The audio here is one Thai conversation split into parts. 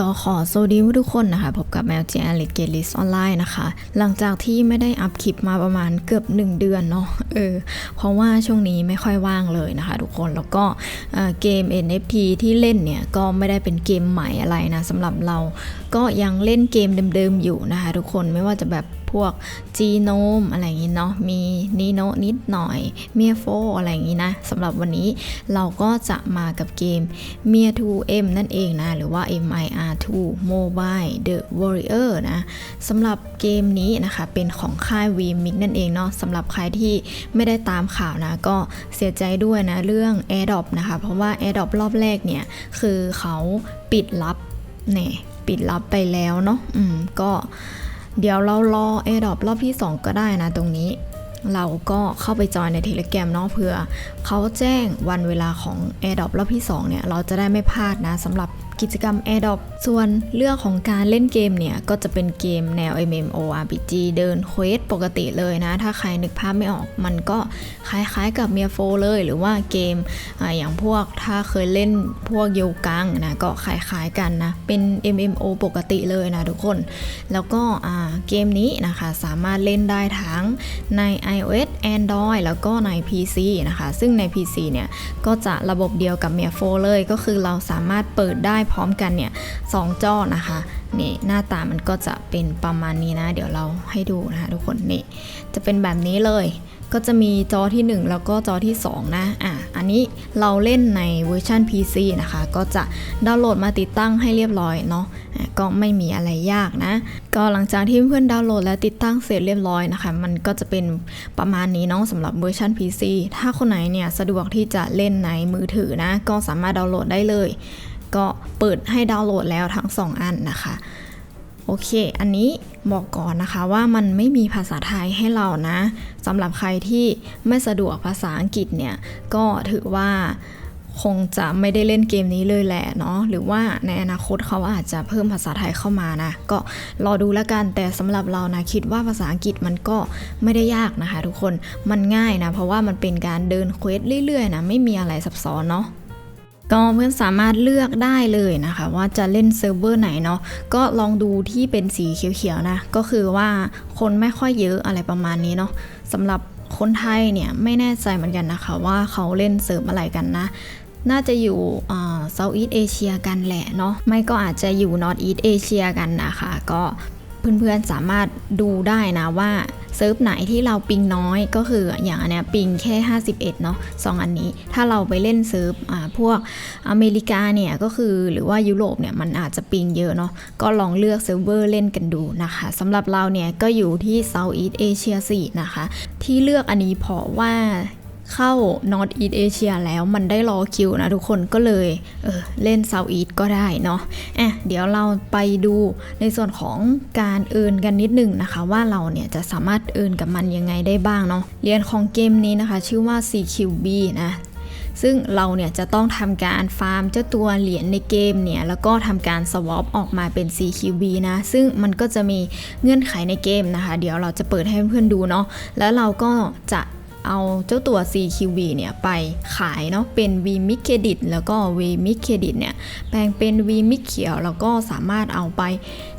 ก็ขอสวัสดีทุกคนนะคะ พบกับแมวเจอลิเกลิสออนไลน์นะคะ หลังจากที่ไม่ได้อัพคลิปมาประมาณเกือบ 1 เดือนเนาะเออเพราะว่าช่วงนี้ไม่ค่อยว่างเลยนะคะ ทุกคนแล้วก็เอ่อเกม NFT ที่เล่นเนี่ย ก็ไม่ได้เป็นเกมใหม่อะไรนะสำหรับเรา ก็ยังเล่นเกมเดิมๆอยู่นะคะทุกคนไม่ว่าจะแบบพวกจีโนมอะไรอย่างนี้เนาะมีนีโนนิดหน่อยเมียโฟอะไรอย่างนี้นะสำหรับวันนี้เราก็จะมากับเกม m i r 2M นั่นเองนะ หรือว่า MIR2 Mobile The Warrior นะสำหรับเกมนี้นะคะเป็นของค่าย VMix นั่นเองเนาะสำหรับใครที่ไม่ได้ตามข่าวนะ ก็เสียใจด้วยนะเรื่อง AirDrop นะคะ เพราะว่า AirDrop รอบแรกเนี่ย คือเขาปิดลับเนี่ย ปิดลับไปแล้วเนาะอืมก็เดี๋ยวเรารอ a อ o p รอบที่ 2 ก็ได้นะตรงนี้ เราก็เข้าไปจอยใน Telegram เนาะเพื่อเขาแจ้งวันเวลาของ a อ o p รอบที่ 2 เนี่ย เราจะได้ไม่พลาดนะสำหรับกิจกรรม a d o p ส่วนเรื่องของการเล่นเกมเนี่ย ก็จะเป็นเกมแนว MMORPG เดินเควสปกติเลยนะ ถ้าใครนึกภาพไม่ออกมันก็คล้ายๆกับเมียโฟเลย หรือว่าเกมออย่างพวกถ้าเคยเล่นพวกโยกังนะ ก็คล้ายๆกันนะ เป็น MMO ปกติเลยนะทุกคน แล้วก็เกมนี้นะคะสามารถเล่นได้ทั้งใน iOS Android แล้วก็ใน PC นะคะ ซึ่งใน PC เนี่ยก็จะระบบเดียวกับ m i r 4เลยก็คือเราสามารถเปิดได้พร้อมกันเนี่ยสองจอนะคะนี่หน้าตามันก็จะเป็นประมาณนี้นะ เดี๋ยวเราให้ดูนะคะทุกคนนี่จะเป็นแบบนี้เลย ก็จะมีจอที่ 1 แล้วก็จอที่ 2 นะอะอันนี้เราเล่นในเวอร์ชัน PC นะคะ ก็จะดาวน์โหลดมาติดตั้งให้เรียบร้อยเนาะอะก็ไม่มีอะไรยากนะ ก็หลังจากที่เพื่อนดาวน์โหลดและติดตั้งเสร็จเรียบร้อยนะคะ มันก็จะเป็นประมาณนี้เนาะสำหรับเวอร์ชัน PC ถ้าคนไหนเนี่ยสะดวกที่จะเล่นในมือถือนะ ก็สามารถดาวน์โหลดได้เลย ก็เปิดให้ดาวน์โหลดแล้วทั้ง 2 อันนะคะ โอเค อันนี้บอกก่อนนะคะว่ามันไม่มีภาษาไทยให้เรานะสำหรับใครที่ไม่สะดวกภาษาอังกฤษเนี่ย ก็ถือว่าคงจะไม่ได้เล่นเกมนี้เลยแหละเนาะหรือว่าในอนาคตเขาอาจจะเพิ่มภาษาไทยเข้ามานะ ก็รอดูแล้วกันแต่สำหรับเรานะคิดว่าภาษาอังกฤษมันก็ไม่ได้ยากนะคะ ทุกคนมันง่ายนะ เพราะว่ามันเป็นการเดินเควสเรื่อยๆนะไม่มีอะไรซับซ้อนเนาะ ก็เพื่อนสามารถเลือกได้เลยนะคะ ว่าจะเล่นเซิร์ฟเวอร์ไหนเนาะก็ลองดูที่เป็นสีเขียวๆนะ ก็คือว่าคนไม่ค่อยเยอะอะไรประมาณนี้เนาะสำหรับคนไทยเนี่ยไม่แน่ใจเหมือนกันนะคะ ว่าเขาเล่นเซิร์ฟอะไรกันนะน่าจะอยู่เซาท์อีสเอเชียกันแหละเนาะไม่ก็อาจจะอยู่นอร์ทอีสเอเชียกันนะคะ ก็เพื่อนๆสามารถดูได้นะว่า เซิร์ฟไหนที่เราปิงน้อยก็คืออย่างอันเนี้ยปิงแค่ 51 เนาะสองอันนี้ ถ้าเราไปเล่นเซิร์ฟพวกอเมริกาเนี่ยก็คือหรือว่ายุโรปเนี่ยมันอาจจะปิงเยอะเนาะก็ลองเลือกเซิร์ฟเวอร์เล่นกันดูนะคะสำหรับเราเนี่ยก็อยู่ที่ Southeast Asia 4นะคะ ที่เลือกอันนี้เพราะว่า เข้า North East Asia แล้วมันได้รอคิวนะทุกคนก็เลยเออเล่น South East ก็ได้เนาะอะเดี๋ยวเราไปดูในส่วนของการเอินกันนิดหนึ่งนะคะ ว่าเราเนี่ยจะสามารถเอินกับมันยังไงได้บ้างเนาะเหรียญของเกมนี้นะคะ ชื่อว่า CQB นะซึ่งเราเนี่ยจะต้องทำการฟาร์มเจ้าตัวเหรียญในเกมเนี่ย แล้วก็ทำการสวอปออกมาเป็น CQB นะ ซึ่งมันก็จะมีเงื่อนไขในเกมนะคะ เดี๋ยวเราจะเปิดให้เพื่อนๆดูเนาะแล้วเราก็จะ เอาเจ้าตัว CQB เนี่ยไปขายเนาะเป็น V Mix Credit แล้วก็ V Mix Credit เนี่ยแปลงเป็น V Mix เขียวแล้วก็สามารถเอาไป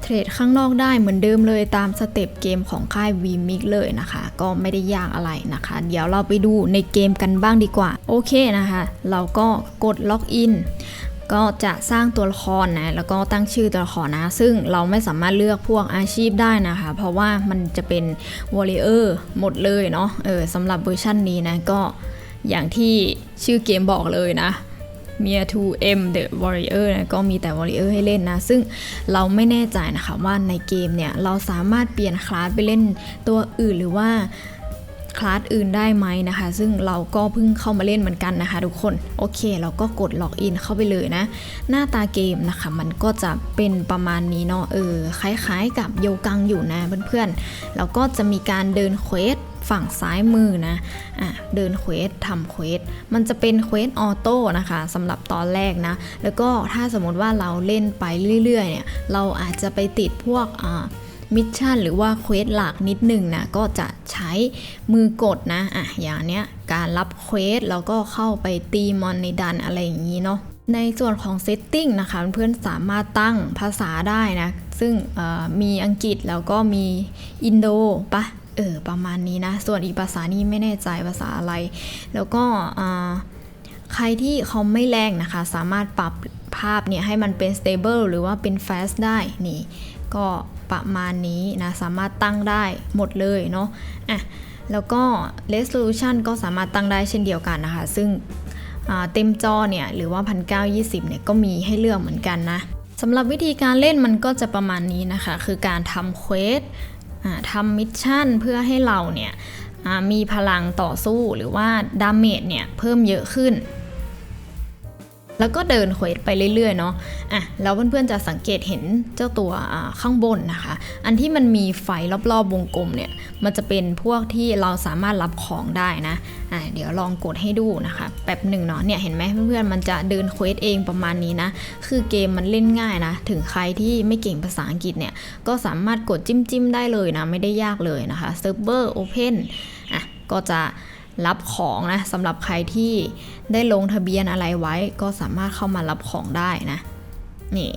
เทรดข้างนอกได้เหมือนเดิมเลยตามสเต็ปเกมของค่าย V Mix เลยนะคะ ก็ไม่ได้ยากอะไรนะคะ เดี๋ยวเราไปดูในเกมกันบ้างดีกว่า โอเคนะคะ เราก็กดล็อกอิน ก็จะสร้างตัวละครนะแล้วก็ตั้งชื่อตัวละครนะ ซึ่งเราไม่สามารถเลือกพวกอาชีพได้นะคะ เพราะว่ามันจะเป็นวอลเลเยอร์หมดเลยเนาะเออสำหรับเวอร์ชันนี้นะก็อย่างที่ชื่อเกมบอกเลยนะ m i r 2M The Warrior นะก็มีแต่ Warrior ให้เล่นนะ ซึ่งเราไม่แน่ใจนะคะว่าในเกมเนี่ย เราสามารถเปลี่ยนคลาสไปเล่นตัวอื่นหรือว่า คลาสอื่นได้ไหมนะคะ ซึ่งเราก็เพิ่งเข้ามาเล่นเหมือนกันนะคะ ทุกคนโอเค เราก็กดล็อกอินเข้าไปเลยนะ หน้าตาเกมนะคะ มันก็จะเป็นประมาณนี้เนาะเออคล้ายๆ กับโยกังอยู่นะเพื่อนๆแล้วก็จะมีการเดินเควสฝั่งซ้ายมือนะอะเดินเควสทำเควส มันจะเป็นเควสออโต้นะคะสำหรับตอนแรกนะ แล้วก็ถ้าสมมติว่าเราเล่นไปเรื่อยๆเนี่ย เราอาจจะไปติดพวกอ่า มิชชั่นหรือว่าเควสหลักนิดหนึ่งนะก็จะใช้มือกดนะอะอย่างเนี้ยการรับเควสแล้วก็เข้าไปตีมอนในดันอะไรอย่างนี้เนาะในส่วนของ Setting นะคะเพื่อนๆสามารถตั้งภาษาได้นะ ซึ่งมีอังกฤษแล้วก็มีอินโดปะเออประมาณนี้นะ ส่วนอีกภาษานี้ไม่แน่ใจภาษาอะไร แล้วก็ใครที่คอมไม่แรงนะคะ สามารถปรับภาพเนี่ยให้มันเป็น stable หรือว่าเป็น fast ได้นี่ ก็ ประมาณนี้นะสามารถตั้งได้หมดเลยเนาะอะแล้วก็ resolution ก็สามารถตั้งได้เช่นเดียวกันนะคะ ซึ่งเต็มจอเนี่ยหรือว่า 1920 เนี่ยก็มีให้เลือกเหมือนกันนะสำหรับวิธีการเล่นมันก็จะประมาณนี้นะคะ คือการทำเควสทำมิชชั่นเพื่อให้เราเนี่ยมีพลังต่อสู้หรือว่าดาเมจเนี่ยเพิ่มเยอะขึ้น แล้วก็เดินเควสไปเรื่อยๆเนาะอะแล้วเพื่อนๆจะสังเกตเห็นเจ้าตัวข้างบนนะคะ อันที่มันมีไฟรอบๆวงกลมเนี่ยมันจะเป็นพวกที่เราสามารถรับของได้นะอะเดี๋ยวลองกดให้ดูนะคะแป๊บหนึ่งเนาะเนี่ยเห็นไหมเพื่อนๆมันจะเดินเควสเองประมาณนี้นะ คือเกมมันเล่นง่ายนะ ถึงใครที่ไม่เก่งภาษาอังกฤษเนี่ยก็สามารถกดจิ้มๆได้เลยนะ ไม่ได้ยากเลยนะคะเซิร์ฟเวอร์โอเพนอะก็จะ รับของนะสำหรับใครที่ได้ลงทะเบียนอะไรไว้ ก็สามารถเข้ามารับของได้นะนี่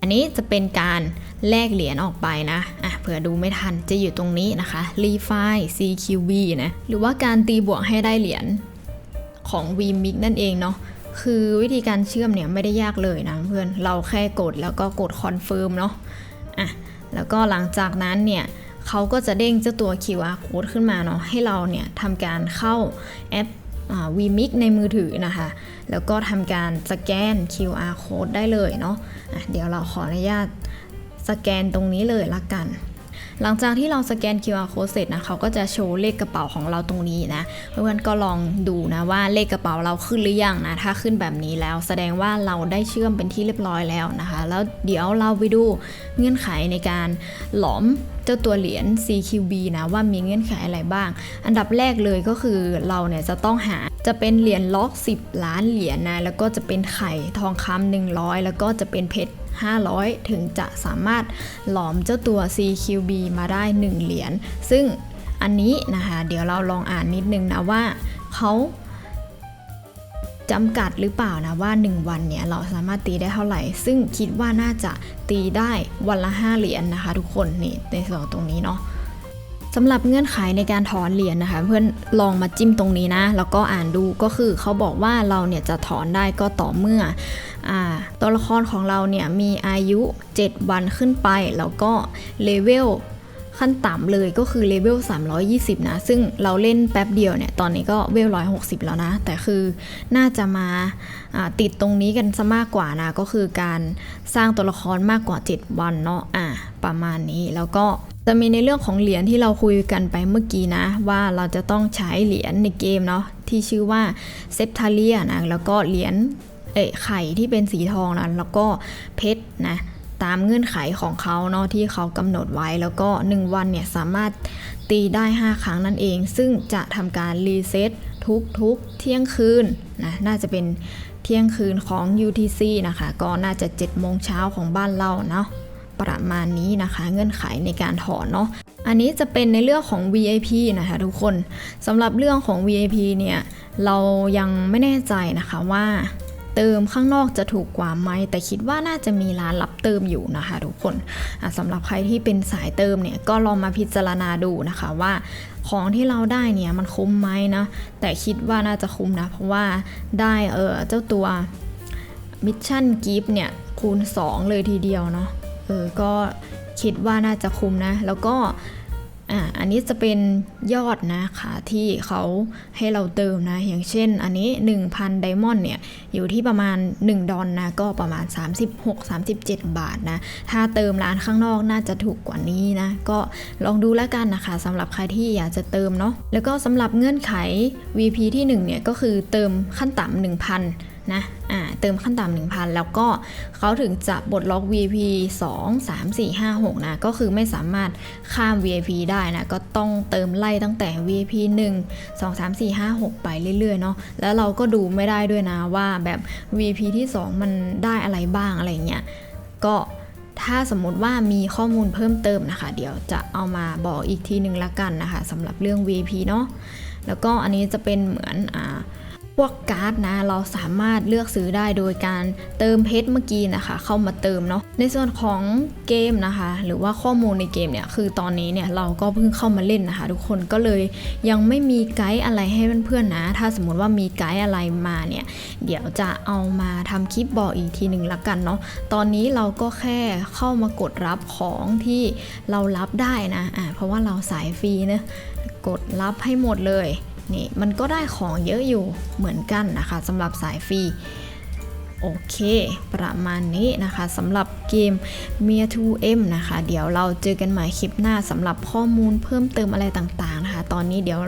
อันนี้จะเป็นการแลกเหรียญออกไปนะอะเผื่อดูไม่ทันจะอยู่ตรงนี้นะคะ r e f i CQB นะหรือว่าการตีบวกให้ได้เหรียญของ VMix นั่นเองเนาะคือวิธีการเชื่อมเนี่ยไม่ได้ยากเลยนะเพื่อนเราแค่กดแล้วก็กดคอนเฟิร์มเนาะอะแล้วก็หลังจากนั้นเนี่ย เขาก็จะเด้งเจ้าตัว QR code ขึ้นมาเนาะให้เราเนี่ยทำการเข้าแอป VMix ในมือถือนะคะ แล้วก็ทำการสแกน QR code ได้เลยเนาะะเดี๋ยวเราขออนุญาตสแกนตรงนี้เลยละกัน หลังจากที่เราสแกน QR code เสร็จนะเขาก็จะโชว์เลขกระเป๋าของเราตรงนี้นะเพื่อนก็ลองดูนะว่าเลขกระเป๋าเราขึ้นหรือยังนะถ้าขึ้นแบบนี้แล้วแสดงว่าเราได้เชื่อมเป็นที่เรียบร้อยแล้วนะคะ แล้วเดี๋ยวเราไปดูเงื่อนไขในการหลอมเจ้าตัวเหรียญ CQB นะว่ามีเงื่อนไขอะไรบ้าง อันดับแรกเลยก็คือเราเนี่ยจะต้องหา จะเป็นเหรียญล็อก 10 ล้านเหรียญนะแล้วก็จะเป็นไข่ทองคำ100 แล้วก็จะเป็นเพชร500 ถึงจะสามารถหลอมเจ้าตัว CQB มาได้ 1 เหรียญซึ่งอันนี้นะคะเดี๋ยวเราลองอ่านนิดนึงนะว่าเขาจำกัดหรือเปล่านะว่า 1 วันเนี่ยเราสามารถตีได้เท่าไหร่ ซึ่งคิดว่าน่าจะตีได้วันละ 5 เหรียญนนะคะ ทุกคนนี่ในส่วนตรงนี้เนาะ สำหรับเงื่อนไขในการถอนเหรียญนะคะ เพื่อนลองมาจิ้มตรงนี้นะ แล้วก็อ่านดูก็คือเขาบอกว่าเราเนี่ยจะถอนได้ก็ต่อเมื่ออตัวละครของเราเนี่ยมีอายุ 7 วันขึ้นไป แล้วก็เลเวลขั้นต่ำเลยก็คือเลเวล 320 นะ ซึ่งเราเล่นแป๊บเดียวเนี่ย ตอนนี้ก็เวล 160 แล้วนะ แต่คือน่าจะมาติดตรงนี้กันซะมากกว่านะ ก็คือการสร้างตัวละครมากกว่า 7 วันเนาะ อะประมาณนี้ แล้วก็ จะมีในเรื่องของเหรียญที่เราคุยกันไปเมื่อกี้นะ ว่าเราจะต้องใช้เหรียญในเกมเนาะที่ชื่อว่าเซปทาเลียนะแล้วก็เหรียญเอ้ไข่ที่เป็นสีทองนะแล้วก็เพชรนะตามเงื่อนไขของเขาเนาะที่เขากำหนดไว้แล้วก็ 1 วันเนี่ยสามารถตีได้ 5 ครั้งนั่นเอง ซึ่งจะทำการรีเซ็ตทุกทุกเที่ยงคืนนะน่าจะเป็นเที่ยงคืนของ UTC นะคะ ก็น่าจะ7โมงเช้าของบ้านเราเนาะ ประมาณนี้นะคะ เงื่อนไขในการถอนเนาะอันนี้จะเป็นในเรื่องของ VIP นะคะทุกคนสำหรับเรื่องของ VIP เนี่ยเรายังไม่แน่ใจนะคะว่าเติมข้างนอกจะถูกกว่าไหม แต่คิดว่าน่าจะมีร้านรับเติมอยู่นะคะทุกคนสำหรับใครที่เป็นสายเติมเนี่ยก็ลองมาพิจารณาดูนะคะว่าของที่เราได้เนี่ยมันคุ้มไหมนะแต่คิดว่าน่าจะคุ้มนะ เพราะว่าได้เออเจ้าตัวมิชชั่นกิฟต์เนี่ยคูณ 2 เลยทีเดียวเนาะ ออก็คิดว่าน่าจะคุ้มนะ แล้วก็อ่าอันนี้จะเป็นยอดนะคะที่เขาให้เราเติมนะ อย่างเช่นอันนี้ 1,000 ไดมอนด์เนี่ย อยู่ที่ประมาณ 1 ดอลนะ ก็ประมาณ 36-37 บาทนะ ถ้าเติมร้านข้างนอกน่าจะถูกกว่านี้นะ ก็ลองดูแล้วกันนะคะสำหรับใครที่อยากจะเติมเนาะแล้วก็สำหรับเงื่อนไข VP ที่ 1 เนี่ย ก็คือเติมขั้นต่ำ1,000 นะอ่าเติมขั้นต่ำ1,000 แล้วก็เขาถึงจะบดล็อก VIP 2 3 4 5 6 นะ ก็คือไม่สามารถข้าม VIP ได้นะ ก็ต้องเติมไล่ตั้งแต่ VIP 1 2 3 4 5 6 ไปเรื่อยๆเนาะแล้วเราก็ดูไม่ได้ด้วยนะว่าแบบ VIP ที่ 2 มันได้อะไรบ้างอะไรเงี้ยก็ถ้าสมมติว่ามีข้อมูลเพิ่มเติมนะคะ เดี๋ยวจะเอามาบอกอีกทีหนึ่งละกันนะคะสำหรับเรื่อง VIP เนาะแล้วก็อันนี้จะเป็นเหมือนอ่า พวกการ์ดนะเราสามารถเลือกซื้อได้โดยการเติมเพชรเมื่อกี้นะคะ เข้ามาเติมเนาะในส่วนของเกมนะคะ หรือว่าข้อมูลในเกมเนี่ยคือตอนนี้เนี่ยเราก็เพิ่งเข้ามาเล่นนะคะ ทุกคนก็เลยยังไม่มีไกด์อะไรให้เพื่อนๆนะ ถ้าสมมติว่ามีไกด์อะไรมาเนี่ยเดี๋ยวจะเอามาทำคลิปบอกอีกทีหนึ่งละกันเนาะตอนนี้เราก็แค่เข้ามากดรับของที่เรารับได้นะอ่าเพราะว่าเราสายฟรีเนะกดรับให้หมดเลย นี่มันก็ได้ของเยอะอยู่เหมือนกันนะคะสำหรับสายฟรีโอเค ประมาณนี้นะคะสำหรับเกม m e a 2M นะคะ เดี๋ยวเราเจอกันใหม่คลิปหน้าสำหรับข้อมูลเพิ่มเติมอะไรต่างๆนะคะ ตอนนี้เดี๋ยว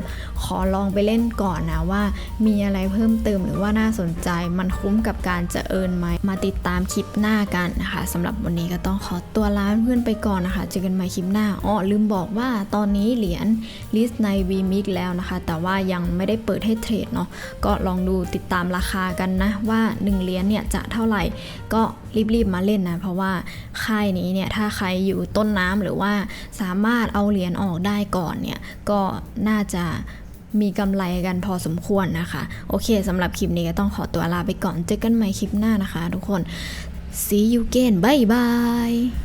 ขอลองไปเล่นก่อนนะว่า มีอะไรเพิ่มเติมหรือว่าน่าสนใจ มันคุ้มกับการจะเอินไหมมาติดตามคลิปหน้ากันนะคะสำหรับวันนี้ก็ต้องขอตัวลาเพื่อนไปก่อนนะคะ เจอกันใหม่คลิปหน้าอ๋อลืมบอกว่าตอนนี้เหรียญลิสต์ใน v m i x แล้วนะคะ แต่ว่ายังไม่ได้เปิดให้เทรดเนาะก็ลองดูติดตามราคากันนะว่า 1เหรียญเนี่ยจะเท่าไหร่ก็รีบๆมาเล่นนะ เพราะว่าค่ายนี้เนี่ยถ้าใครอยู่ต้นน้ำหรือว่าสามารถเอาเหรียญออกได้ก่อนเนี่ยก็น่าจะมีกำไรกันพอสมควรนะคะ โอเคสำหรับคลิปนี้ก็ต้องขอตัวลาไปก่อน เจอกันใหม่คลิปหน้านะคะ ทุกคน see you again bye bye